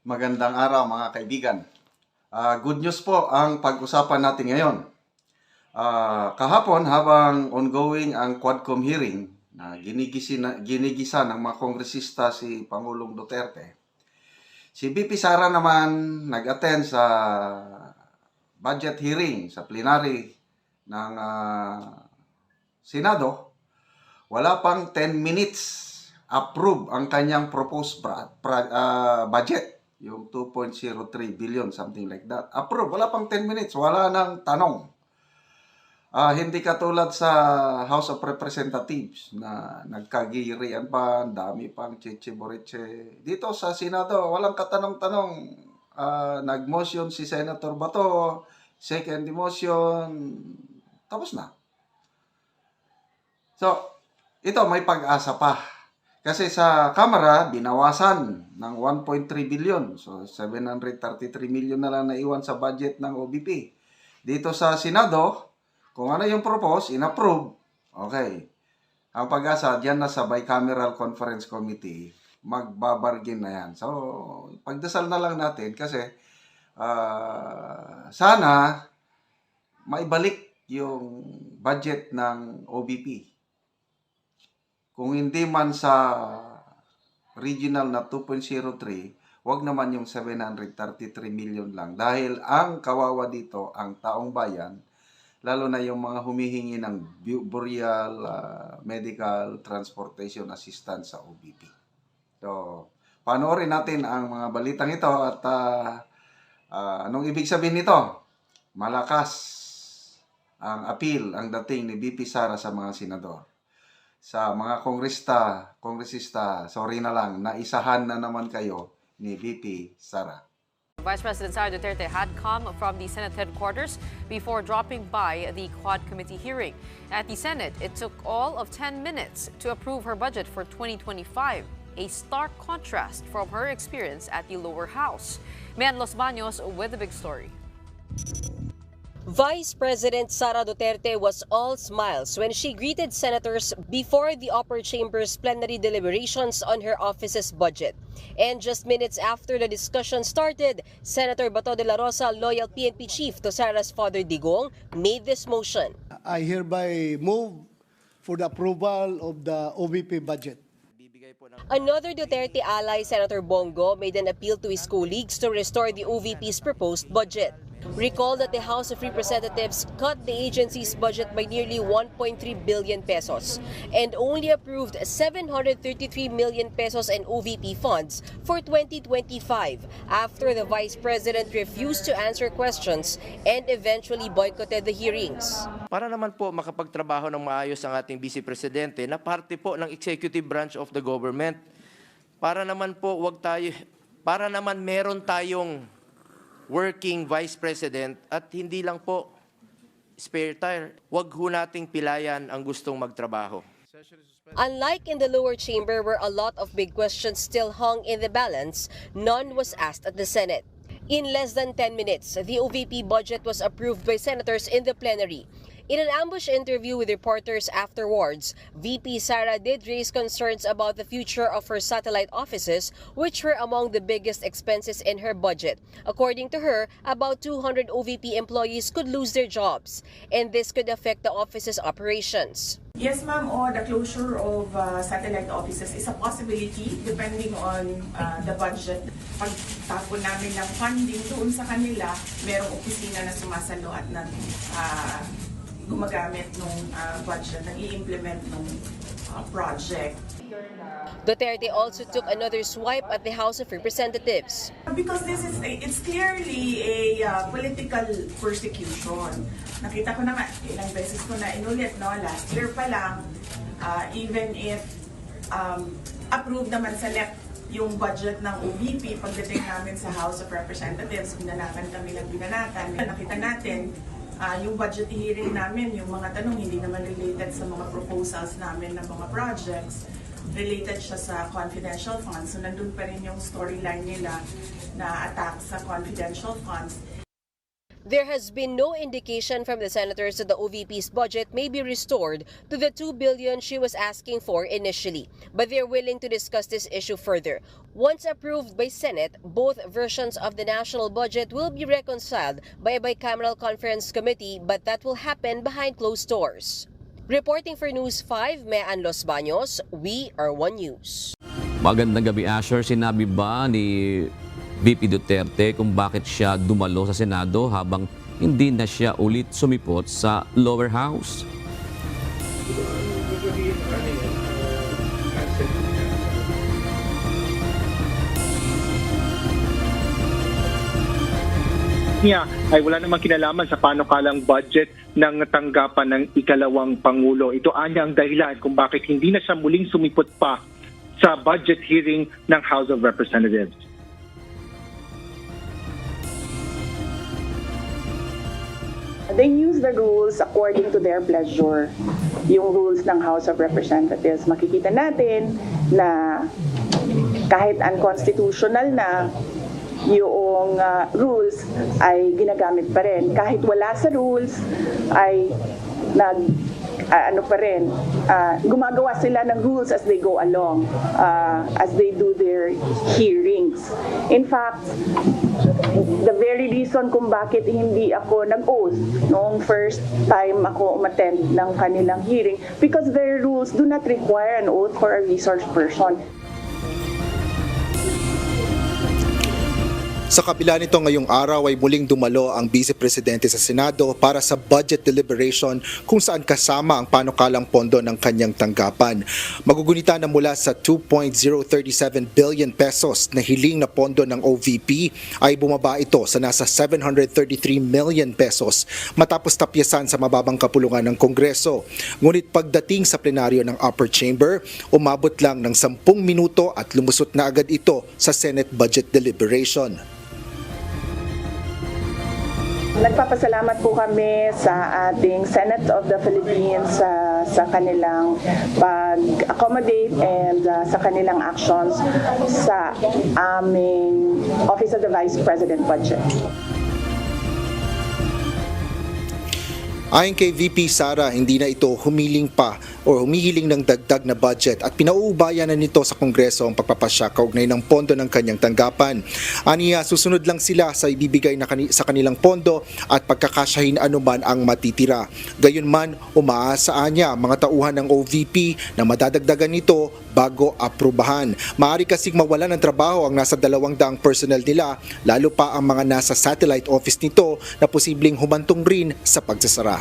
Magandang araw mga kaibigan. Ah, good news po ang pag-usapan natin ngayon. Ah, kahapon habang ongoing ang Quadcom hearing na ginigisi na, ginigisa ng mga kongresista si Pangulong Duterte, si BP Sara naman nag-attend sa budget hearing sa plenary ng ah, Senado. Wala pang 10 minutes approve ang kanyang proposed budget yung 2.03 billion, something like that. Approve. Wala pang 10 minutes. Wala nang tanong. Ah, hindi katulad sa House of Representatives na nagkagirian pa, dami pang chiche boriche. Dito sa Senado, walang katanong-tanong. Ah, nag-motion si Senator Bato, second motion, tapos na. So, ito may pag-asa pa. Kasi sa Kamara, binawasan ng 1.3 billion. So, 733 million na lang naiwan sa budget ng OBP. Dito sa Senado, kung ano yung propose, inapprove. Okay. Ang pag-asa, diyan na sa Bicameral Conference Committee, magbabargain na yan. So, pagdasal na lang natin kasi ah, sana maibalik yung budget ng OBP kung hindi man sa regional na 2.03, wag naman yung 733 million lang. Dahil ang kawawa dito, ang taong bayan, lalo na yung mga humihingi ng bu- burial, ah, medical, transportation assistance sa OBP. So, panoorin natin ang mga balitang ito at ah, ah, anong ibig sabihin nito? Malakas ang appeal, ang dating ni BP Sara sa mga senador sa mga kongresta, kongresista, sorry na lang, naisahan na naman kayo ni VP Sara. Vice President Sara Duterte had come from the Senate headquarters before dropping by the Quad Committee hearing. At the Senate, it took all of 10 minutes to approve her budget for 2025, a stark contrast from her experience at the lower house. Man Los Baños with the big story. Vice President Sara Duterte was all smiles when she greeted senators before the upper chamber's plenary deliberations on her office's budget. And just minutes after the discussion started, Senator Bato de la Rosa, loyal PNP chief to Sara's father Digong, made this motion. I hereby move for the approval of the OVP budget. Another Duterte ally, Senator Bongo, made an appeal to his colleagues to restore the OVP's proposed budget. Recall that the House of Representatives cut the agency's budget by nearly 1.3 billion pesos and only approved 733 million pesos in OVP funds for 2025 after the Vice President refused to answer questions and eventually boycotted the hearings. para naman po makapagtrabaho ng maayos ang ating Vice Presidente na parte po ng executive branch of the government. Para naman po wag tayo para naman meron tayong working Vice President at hindi lang po spare tire. Wag ho nating pilayan ang gustong magtrabaho. Unlike in the lower chamber where a lot of big questions still hung in the balance, none was asked at the Senate. In less than 10 minutes, the OVP budget was approved by senators in the plenary. In an ambush interview with reporters afterwards, VP Sara did raise concerns about the future of her satellite offices, which were among the biggest expenses in her budget. According to her, about 200 OVP employees could lose their jobs, and this could affect the office's operations. Yes, ma'am, or the closure of uh, satellite offices is a possibility depending on uh, the budget. Pagtapon namin ng funding doon sa kanila, merong opisina na sumasalo at nag, uh, gumagamit ng budget, nag-i-implement ng uh, project. Duterte also took another swipe at the House of Representatives. Because this is, a, it's clearly a uh, political persecution. Nakita ko na nga, ilang beses ko na inulit, no? Last year pa lang, uh, even if um, approved naman sa left yung budget ng OVP, pagdating namin sa House of Representatives, binanatan kami ng binanatan. Nakita natin, uh, yung budget hearing namin, yung mga tanong hindi naman related sa mga proposals namin ng mga projects related siya sa confidential funds. So, nandun pa rin yung storyline nila na attack sa confidential funds. There has been no indication from the senators that the OVP's budget may be restored to the 2 billion she was asking for initially, but they're willing to discuss this issue further. Once approved by Senate, both versions of the national budget will be reconciled by a bicameral conference committee, but that will happen behind closed doors. Reporting for News 5, Mean Los Baños, we are One News. Magandang gabi, Asher. Sinabi ba ni VP Duterte kung bakit siya dumalo sa Senado habang hindi na siya ulit sumipot sa lower house? niya ay wala namang kinalaman sa panukalang budget ng tanggapan ng ikalawang Pangulo. Ito anya ang dahilan kung bakit hindi na siya muling sumipot pa sa budget hearing ng House of Representatives. They use the rules according to their pleasure. Yung rules ng House of Representatives. Makikita natin na kahit unconstitutional na yung uh, rules ay ginagamit pa rin. Kahit wala sa rules ay nag ah, ano pa rin, ah, gumagawa sila ng rules as they go along, ah, as they do their hearings. In fact, the very reason kung bakit hindi ako nag-oath noong first time ako umattend ng kanilang hearing because their rules do not require an oath for a resource person. Sa kabila nito ngayong araw ay muling dumalo ang Vice Presidente sa Senado para sa budget deliberation kung saan kasama ang panukalang pondo ng kanyang tanggapan. Magugunita na mula sa 2.037 billion pesos na hiling na pondo ng OVP ay bumaba ito sa nasa 733 million pesos matapos tapyasan sa mababang kapulungan ng Kongreso. Ngunit pagdating sa plenaryo ng upper chamber, umabot lang ng 10 minuto at lumusot na agad ito sa Senate budget deliberation. Nagpapasalamat po kami sa ating Senate of the Philippines sa sa kanilang pag-accommodate and uh, sa kanilang actions sa aming Office of the Vice President budget. Ayon kay VP Sara, hindi na ito humiling pa o humihiling ng dagdag na budget at pinauubayan na nito sa Kongreso ang pagpapasya kaugnay ng pondo ng kanyang tanggapan. Aniya, susunod lang sila sa ibibigay na kani- sa kanilang pondo at pagkakasyahin anuman ang matitira. Gayunman, umaasa niya mga tauhan ng OVP na madadagdagan nito bago aprubahan. Maari kasing mawalan ng trabaho ang nasa dalawang daang personnel nila, lalo pa ang mga nasa satellite office nito na posibleng humantong rin sa pagsasara.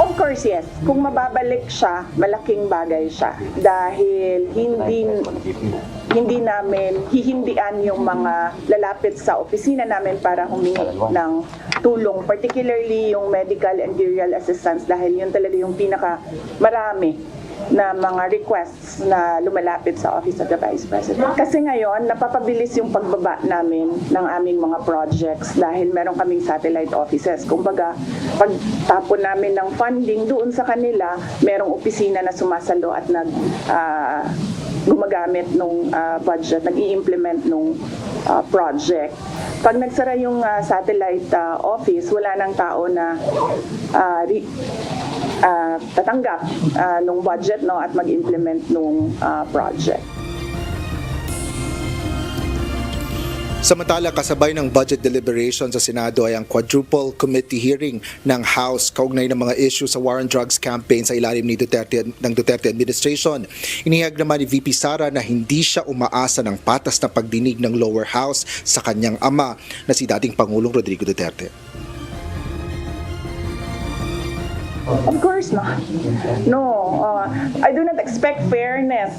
Of course, yes. Kung mababalik siya, malaking bagay siya. Dahil hindi hindi namin hihindian yung mga lalapit sa opisina namin para humingi ng tulong, particularly yung medical and burial assistance dahil yun talaga yung pinaka marami na mga requests na lumalapit sa Office of the Vice President. Kasi ngayon, napapabilis yung pagbaba namin ng aming mga projects dahil meron kaming satellite offices. Kumbaga, pag tapon namin ng funding doon sa kanila, merong opisina na sumasalo at nag ah, gumagamit nung ah, budget, nag-i-implement nung ah, project. Pag nagsara yung ah, satellite ah, office, wala nang tao na ah, ah, tatanggap ah, nung budget no at mag-implement nung ah, project. Samantala, kasabay ng budget deliberation sa Senado ay ang quadruple committee hearing ng House kaugnay ng mga issue sa war on drugs campaign sa ilalim ni Duterte ng Duterte administration. Inihag naman ni VP Sara na hindi siya umaasa ng patas na pagdinig ng lower house sa kanyang ama na si dating Pangulong Rodrigo Duterte. Of course not. No, uh, I do not expect fairness.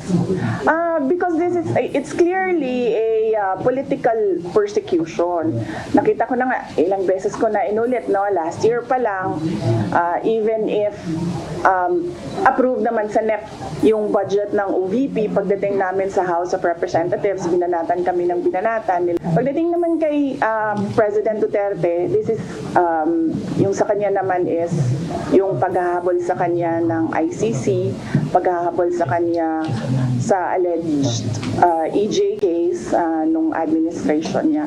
Uh, because this is it's clearly a uh, political persecution. Nakita ko na nga ilang beses ko na inulit no last year pa lang uh, even if um, approved naman sa NEP yung budget ng OVP pagdating namin sa House of Representatives binanatan kami ng binanatan pagdating naman kay um, President Duterte this is um, yung sa kanya naman is yung paghahabol sa kanya ng ICC, paghahabol sa kanya sa alleged uh, EJ case uh, nung administration niya.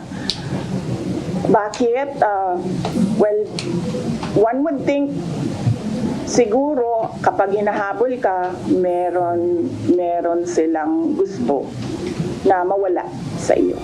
Bakit? Uh, well, one would think siguro kapag hinahabol ka, meron, meron silang gusto na mawala sa iyo.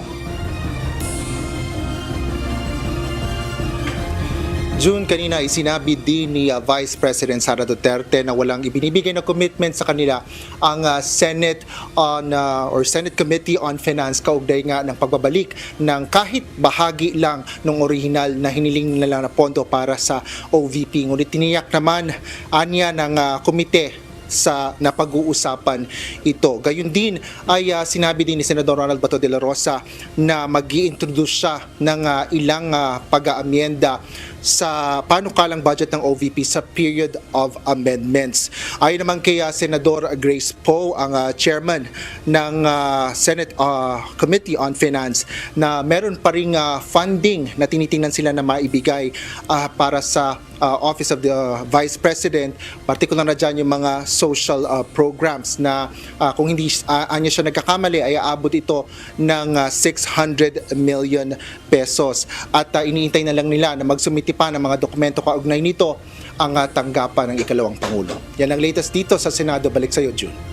June, kanina ay sinabi din ni uh, Vice President Sara Duterte na walang ibinibigay na commitment sa kanila ang uh, Senate on uh, or Senate Committee on Finance kaugnay nga ng pagbabalik ng kahit bahagi lang ng original na hiniling nila na pondo para sa OVP. Ngunit tiniyak naman anya ng uh, komite sa napag-uusapan ito. Gayun din ay uh, sinabi din ni Senador Ronald Bato de la Rosa na mag introduce siya ng uh, ilang uh, pag-aamyenda sa panukalang budget ng OVP sa period of amendments. Ayon naman kay uh, Senador Grace Poe, ang uh, chairman ng uh, Senate uh, Committee on Finance, na meron pa ring uh, funding na tinitingnan sila na maibigay uh, para sa uh, Office of the Vice President, particular na dyan yung mga social uh, programs na uh, kung hindi uh, anya siya nagkakamali ay aabot ito ng uh, 600 million pesos. At uh, iniintay na lang nila na magsumiti pa ng mga dokumento kaugnay nito ang uh, tanggapan ng ikalawang Pangulo. Yan ang latest dito sa Senado. Balik sa iyo, June.